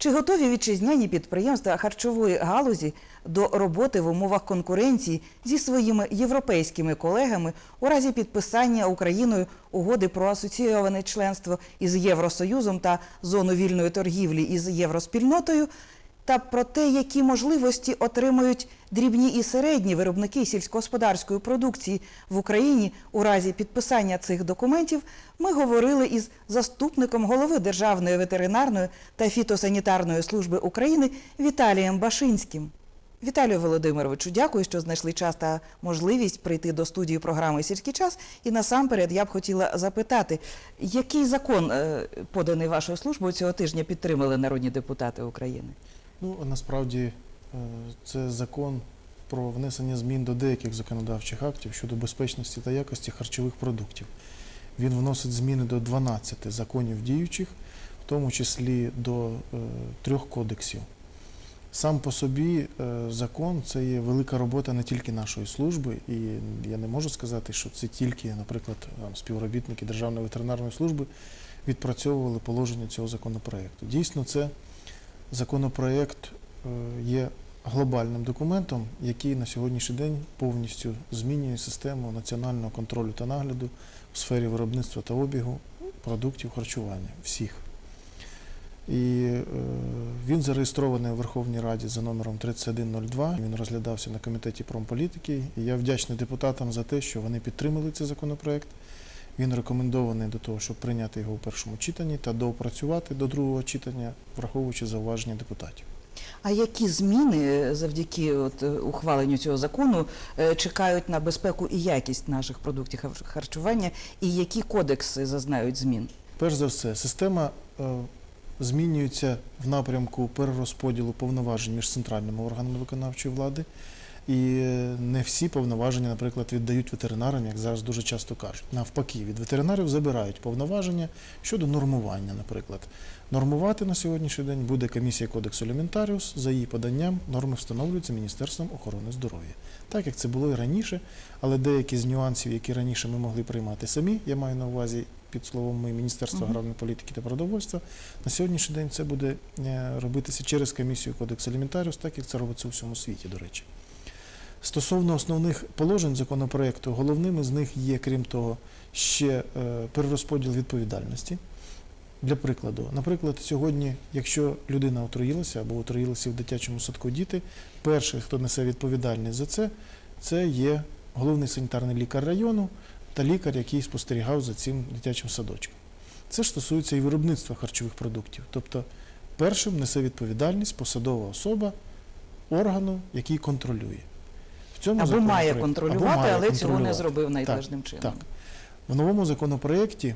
Чи готові вітчизняні підприємства харчової галузі до роботи в умовах конкуренції зі своїми європейськими колегами у разі підписання Україною угоди про асоційоване членство із Євросоюзом та зону вільної торгівлі із євроспільнотою? Та про те, які можливості отримають дрібні і середні виробники сільськогосподарської продукції в Україні у разі підписання цих документів, ми говорили із заступником голови Державної ветеринарної та фітосанітарної служби України Віталієм Башинським. Віталію Володимировичу, дякую, що знайшли час та можливість прийти до студії програми Сільський час. І насамперед я б хотіла запитати, який закон е, поданий вашою службою цього тижня підтримали народні депутати України? Ну, насправді е, це закон про внесення змін до деяких законодавчих актів щодо безпечності та якості харчових продуктів. Він вносить зміни до 12 законів діючих, в тому числі до е, трьох кодексів. Сам по собі е, закон це є велика робота не тільки нашої служби, і я не можу сказати, що це тільки, наприклад, співробітники Державної ветеринарної служби відпрацьовували положення цього законопроекту. Дійсно, це законопроект е, є глобальним документом, який на сьогоднішній день повністю змінює систему національного контролю та нагляду в сфері виробництва та обігу продуктів харчування всіх. І е, він зареєстрований у Верховній Раді за номером 3102. Він розглядався на комітеті промполітики. І я вдячний депутатам за те, що вони підтримали цей законопроект. Він рекомендований до того, щоб прийняти його у першому читанні та доопрацювати до другого читання, враховуючи зауваження депутатів. А які зміни завдяки от, ухваленню цього закону е, чекають на безпеку і якість наших продуктів харчування, і які кодекси зазнають змін? Перш за все, система е, змінюється в напрямку перерозподілу повноважень між центральними органами виконавчої влади. І е, не всі повноваження, наприклад, віддають ветеринарам, як зараз дуже часто кажуть. Навпаки, від ветеринарів забирають повноваження щодо нормування, наприклад. Нормувати на сьогоднішній день буде комісія Кодексу Елементаріус. За її поданням норми встановлюються Міністерством охорони здоров'я. Так як це було і раніше, але деякі з нюансів, які раніше ми могли приймати самі, я маю на увазі під словом ми Міністерство аграрної політики та продовольства, на сьогоднішній день це буде е, робитися через комісію Кодексу Елементаріус, так як це робиться у всьому світі, до речі. Стосовно основних положень законопроекту, головними з них є, крім того, ще е, перерозподіл відповідальності. Для прикладу, наприклад, сьогодні, якщо людина отруїлася або отруїлися в дитячому садку діти, перший, хто несе відповідальність за це, це є головний санітарний лікар району та лікар, який спостерігав за цим дитячим садочком. Це ж стосується і виробництва харчових продуктів. Тобто, першим несе відповідальність посадова особа органу, який контролює. Цьому Або має контролювати, або має але цього не зробив належним чином. так. В новому законопроєкті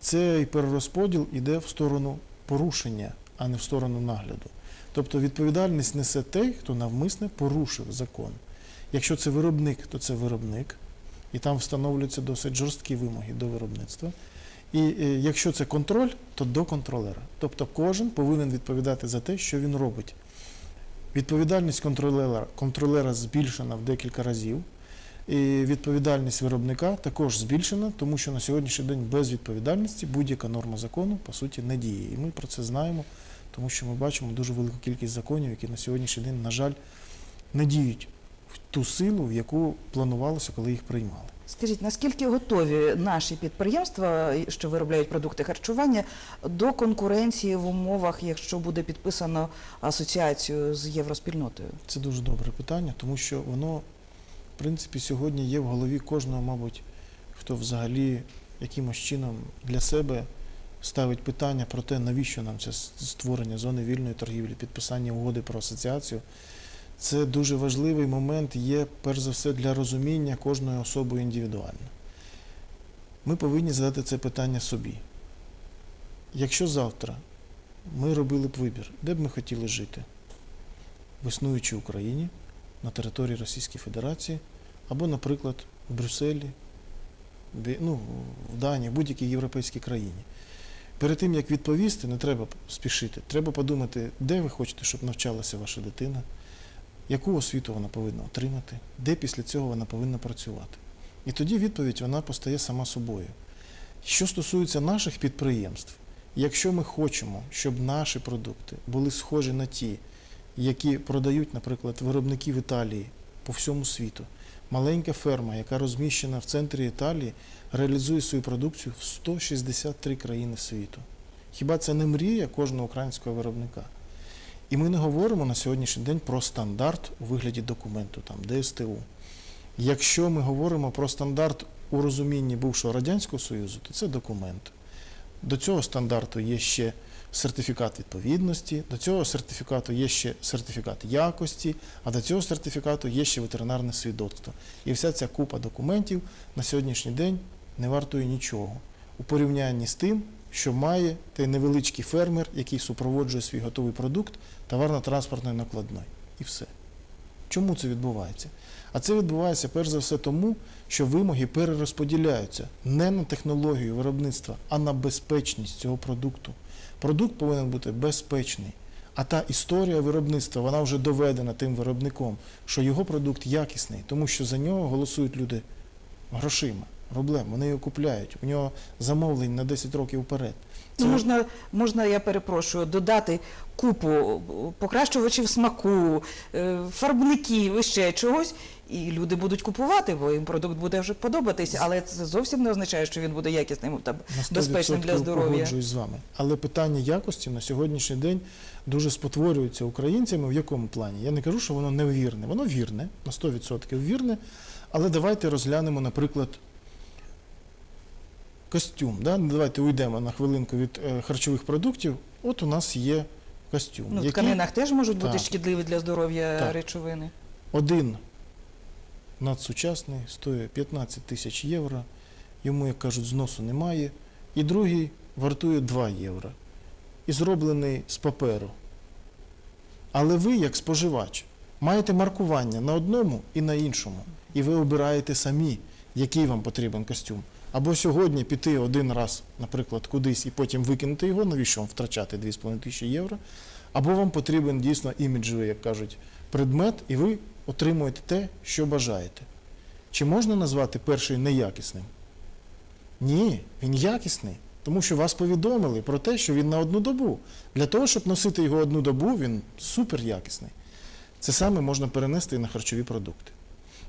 цей перерозподіл йде в сторону порушення, а не в сторону нагляду. Тобто відповідальність несе той, хто навмисне порушив закон. Якщо це виробник, то це виробник, і там встановлюються досить жорсткі вимоги до виробництва. І е, якщо це контроль, то до контролера. Тобто кожен повинен відповідати за те, що він робить. Відповідальність контролера, контролера збільшена в декілька разів. І відповідальність виробника також збільшена, тому що на сьогоднішній день без відповідальності будь-яка норма закону по суті не діє. І ми про це знаємо, тому що ми бачимо дуже велику кількість законів, які на сьогоднішній день, на жаль, не діють в ту силу, в яку планувалося, коли їх приймали. Скажіть, наскільки готові наші підприємства, що виробляють продукти харчування, до конкуренції в умовах, якщо буде підписано асоціацію з євроспільнотою? Це дуже добре питання, тому що воно, в принципі, сьогодні є в голові кожного, мабуть, хто взагалі якимось чином для себе ставить питання про те, навіщо нам це створення зони вільної торгівлі, підписання угоди про асоціацію. Це дуже важливий момент є, перш за все, для розуміння кожної особи індивідуально. Ми повинні задати це питання собі. Якщо завтра ми робили б вибір, де б ми хотіли жити? в існуючій Україні на території Російської Федерації або, наприклад, в Брюсселі, ну, в Данії, в будь-якій європейській країні. Перед тим, як відповісти, не треба спішити. Треба подумати, де ви хочете, щоб навчалася ваша дитина, яку освіту вона повинна отримати, де після цього вона повинна працювати. І тоді відповідь вона постає сама собою. Що стосується наших підприємств, Якщо ми хочемо, щоб наші продукти були схожі на ті, які продають, наприклад, виробники в Італії по всьому світу, маленька ферма, яка розміщена в центрі Італії, реалізує свою продукцію в 163 країни світу. Хіба це не мрія кожного українського виробника? І ми не говоримо на сьогоднішній день про стандарт у вигляді документу, там ДСТУ. Якщо ми говоримо про стандарт у розумінні бувшого Радянського Союзу, то це документ. До цього стандарту є ще сертифікат відповідності, до цього сертифікату є ще сертифікат якості, а до цього сертифікату є ще ветеринарне свідоцтво. І вся ця купа документів на сьогоднішній день не вартує нічого у порівнянні з тим, що має той невеличкий фермер, який супроводжує свій готовий продукт товарно-транспортною накладною. І все. Чому це відбувається? А це відбувається перш за все тому, що вимоги перерозподіляються не на технологію виробництва, а на безпечність цього продукту. Продукт повинен бути безпечний. А та історія виробництва, вона вже доведена тим виробником, що його продукт якісний, тому що за нього голосують люди грошима, проблем. Вони його купляють. У нього замовлень на 10 років вперед. Ну, можна, можна, я перепрошую, додати купу покращувачів смаку, е, фарбників і ще чогось, і люди будуть купувати, бо їм продукт буде вже подобатись, але це зовсім не означає, що він буде якісним та безпечним для здоров'я. погоджуюсь з вами. Але питання якості на сьогоднішній день дуже спотворюється українцями. В якому плані? Я не кажу, що воно невірне. Воно вірне, на 100% вірне. Але давайте розглянемо, наприклад, костюм. Да? Ну, Давайте уйдемо на хвилинку від е, харчових продуктів. От у нас є костюм. Ну, в тканинах теж можуть бути Так. шкідливі для здоров'я Так. речовини. Один надсучасний стоїть 15 тисяч євро, йому, як кажуть, зносу немає. І другий вартує 2 євро. І зроблений з паперу. Але ви, як споживач, маєте маркування на одному і на іншому. І ви обираєте самі, який вам потрібен костюм. Або сьогодні піти один раз, наприклад, кудись і потім викинути його, навіщо вам втрачати 2,5 тисячі євро, або вам потрібен дійсно іміджовий, як кажуть, предмет, і ви отримуєте те, що бажаєте. Чи можна назвати перший неякісним? Ні, він якісний, тому що вас повідомили про те, що він на одну добу. Для того, щоб носити його одну добу, він супер якісний. Це саме можна перенести і на харчові продукти.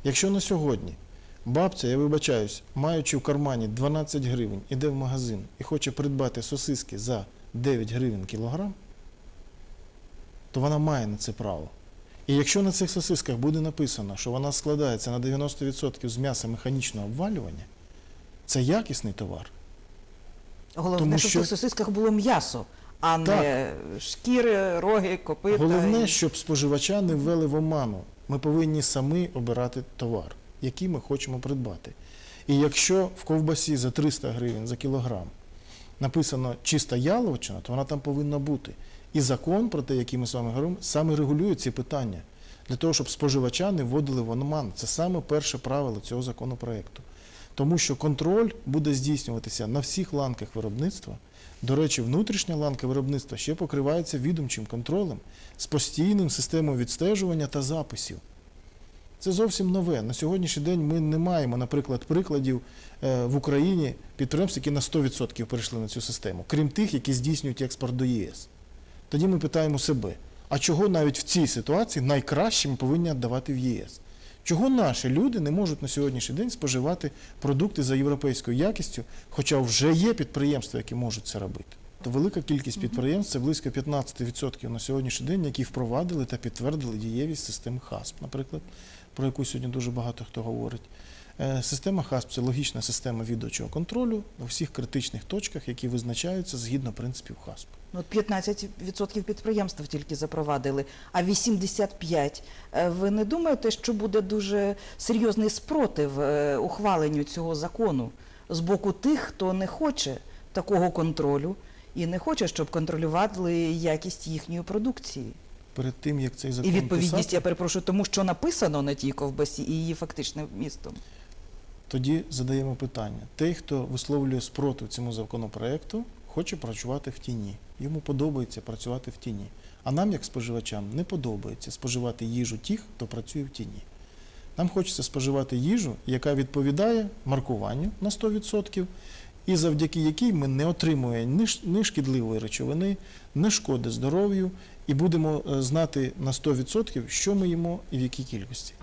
Якщо на сьогодні бабця, я вибачаюсь, маючи в кармані 12 гривень, іде в магазин і хоче придбати сосиски за 9 гривень кілограм, то вона має на це право. І якщо на цих сосисках буде написано, що вона складається на 90% з м'яса механічного обвалювання, це якісний товар. Головне, Тому щоб що- в сосисках було м'ясо, а не Так. шкіри, роги, копита. Головне, щоб споживача не ввели в оману. Ми повинні самі обирати товар, який ми хочемо придбати. І якщо в ковбасі за 300 гривень за кілограм написано чиста яловичина, то вона там повинна бути. І закон, про те, який ми з вами говоримо, саме регулює ці питання для того, щоб споживача не вводили в оману. Це саме перше правило цього законопроекту. Тому що контроль буде здійснюватися на всіх ланках виробництва. До речі, внутрішня ланка виробництва ще покривається відомчим контролем з постійним системою відстежування та записів. Це зовсім нове. На сьогоднішній день ми не маємо, наприклад, прикладів е, в Україні підприємств, які на 100% перейшли на цю систему, крім тих, які здійснюють експорт до ЄС. Тоді ми питаємо себе, а чого навіть в цій ситуації найкраще ми повинні віддавати в ЄС? Чого наші люди не можуть на сьогоднішній день споживати продукти за європейською якістю, хоча вже є підприємства, які можуть це робити? То велика кількість підприємств, це близько 15% на сьогоднішній день, які впровадили та підтвердили дієвість системи ХАСП, наприклад, про яку сьогодні дуже багато хто говорить. Е, Система ХАСП це логічна система відочого контролю у всіх критичних точках, які визначаються згідно принципів ХАСП. Ну, От 15% підприємств тільки запровадили, а 85%. Е, Ви не думаєте, що буде дуже серйозний спротив е, ухваленню цього закону з боку тих, хто не хоче такого контролю і не хоче, щоб контролювали якість їхньої продукції? Перед тим як цей закон І відповідність, писати, я перепрошую, тому що написано на тій ковбасі і її фактичним вмістом. тоді задаємо питання: той, хто висловлює спротив цьому законопроекту, хоче працювати в тіні. Йому подобається працювати в тіні. А нам, як споживачам, не подобається споживати їжу тих, хто працює в тіні. Нам хочеться споживати їжу, яка відповідає маркуванню на 100%, і завдяки якій ми не отримуємо ні, шкідливої речовини, ні шкоди здоров'ю, і будемо е, знати на 100%, що ми їмо і в якій кількості.